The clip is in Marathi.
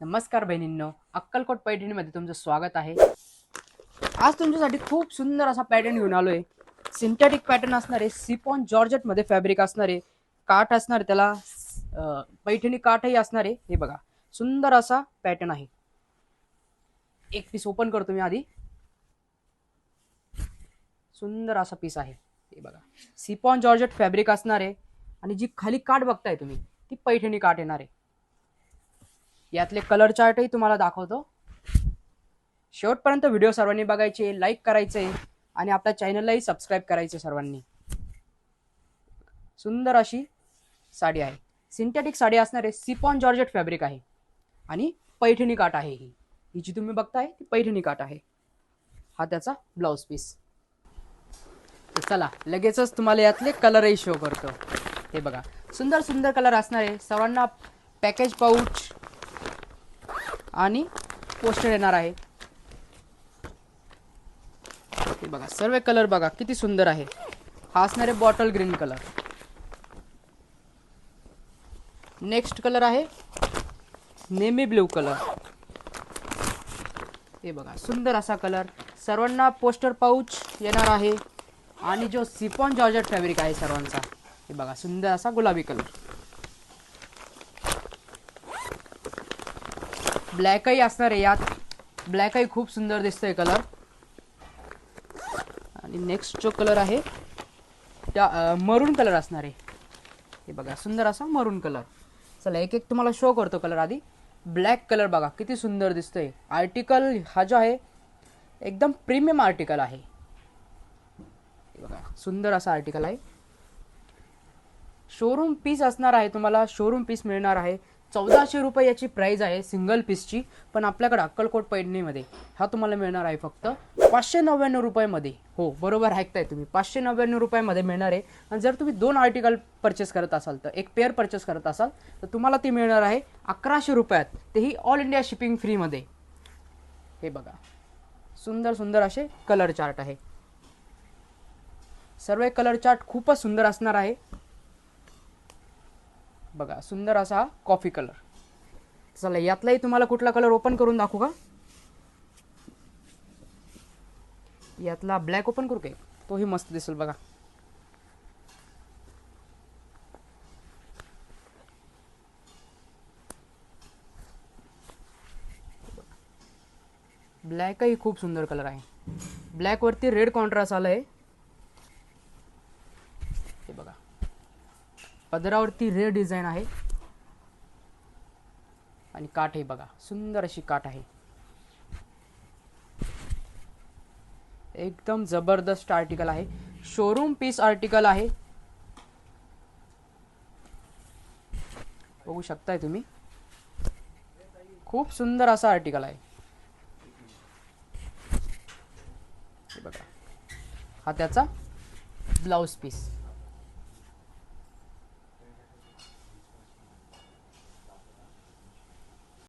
नमस्कार बहिणींनो अक्कलकोट पैठणीमध्ये तुमचं स्वागत आहे. आज तुमच्यासाठी खूप सुंदर असा पॅटर्न घेऊन आलोय. सिंथेटिक पॅटर्न असणारे सिपॉन जॉर्जेटमध्ये फॅब्रिक असणारे काठ असणार त्याला पैठणी काठही असणारे हे बघा सुंदर असा पॅटर्न आहे. एक पीस ओपन करतो मी आधी. सुंदर असा पीस आहे हे बघा. सिपॉन जॉर्जेट फॅब्रिक असणार आहे आणि जी खाली काठ बघताय तुम्ही ती पैठणी काठ येणार. आहे यातले कलर चार्टही तुम्हाला दाखवतो. शेवटपर्यंत व्हिडिओ सर्वांनी बघायचे लाईक करायचे आणि आपल्या चॅनललाही सबस्क्राईब करायचे सर्वांनी. सुंदर अशी साडी आहे. सिंथेटिक साडी असणारे सिपॉन जॉर्जेट फॅब्रिक आहे. आणि पैठणी काट आहे ही. ही जी तुम्ही बघताय ती पैठणी काट आहे. हा त्याचा ब्लाऊज पीस चला लगेचच तुम्हाला यातले कलरही शो करतो. हे बघा. सुंदर सुंदर कलर असणारे सर्वांना पॅकेज पाऊच आणि पोस्टर येणार आहे. हे बघा सर्व कलर बघा किती सुंदर आहे. हा असणार आहे bottle green colour next colour आहे नेमी ब्ल्यू कलर हे बघा सुंदर असा कलर सर्वांना पोस्टर पाऊच येणार आहे. आणि जो सिपॉन जॉर्जेट फॅब्रिक आहे सर्वांचा हे बघा सुंदर असा गुलाबी कलर ब्लॅकही असणार आहे यात. ब्लॅकही खूप सुंदर दिसतोय कलर आणि नेक्स्ट जो कलर आहे त्या मरून कलर असणार आहे. हे बघा सुंदर असा मरून कलर चला एक एक तुम्हाला शो करतो कलर आधी. ब्लॅक कलर बघा किती सुंदर दिसतोय. आर्टिकल हा जो आहे एकदम प्रीमियम आर्टिकल आहे. हे बघा सुंदर असा आर्टिकल आहे. शोरूम पीस असणार आहे तुम्हाला शोरूम पीस मिळणार आहे. चौदाशे रुपये याची प्राईज आहे सिंगल पीसची पण आपल्याकडे अक्कलकोट पैठणीमध्ये. हा तुम्हाला मिळणार आहे फक्त पाचशे नव्याण्णव रुपयामध्ये. हो बरोबर ऐकताय तुम्ही. पाचशे नव्याण्णव रुपयामध्ये मिळणार आहे. आणि जर तुम्ही दोन आर्टिकल परचेस करत असाल तर एक पेअर परचेस करत असाल तर तुम्हाला ती मिळणार आहे अकराशे रुपयात. तेही ऑल इंडिया शिपिंग फ्रीमध्ये हे बघा. सुंदर सुंदर असे कलर चार्ट आहे. सर्व कलर चार्ट खूपच सुंदर असणार आहे. बघा सुंदर असा हा कॉफी कलर चला यातलाही तुम्हाला कुठला कलर ओपन करून दाखवू का? यातला ब्लॅक ओपन करू काय तोही मस्त दिसेल बघा. ब्लॅकही खूप सुंदर कलर आहे. ब्लॅकवरती रेड कॉन्ट्रास्ट आलाय. आहे बघा पदरावरती रेड डिझाईन आहे. आणि काठ आहे बघा सुंदर अशी काठ आहे. एकदम जबरदस्त आर्टिकल आहे. शोरूम पीस आर्टिकल आहे. बघू शकताय तुम्ही? खूप सुंदर असा आर्टिकल आहे. बघा. हा त्याचा ब्लाऊज पीस